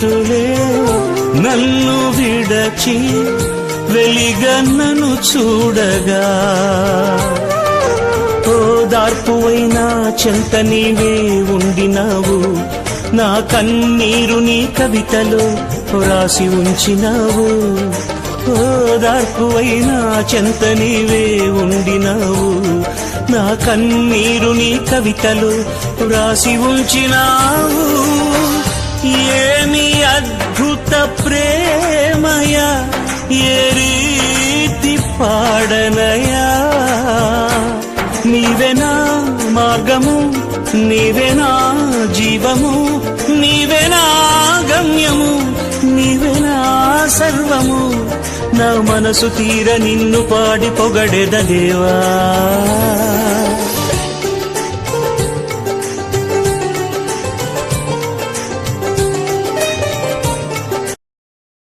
ప్రాణహితులే నన్ను విడచి వెలిగన్నను చూడగా. ఓదార్పువైనా చెంత నీవే ఉండినావు. నా కన్నీరు నీ కవితలో రాసి ఉంచినావు. ఓదార్పువైనా చెంత నీవే ఉండినావు. నా కన్నీరు నీ కవితలో రాసి ఉంచినావు. అద్భుత ప్రేమయ ఏ రీతి పాడనయా. నీవెనా మార్గము నీవెనా జీవము నీవెనా గమ్యము నీవెనా సర్వము. నా మనసు తీర నిన్ను పాడి పొగడెద దేవా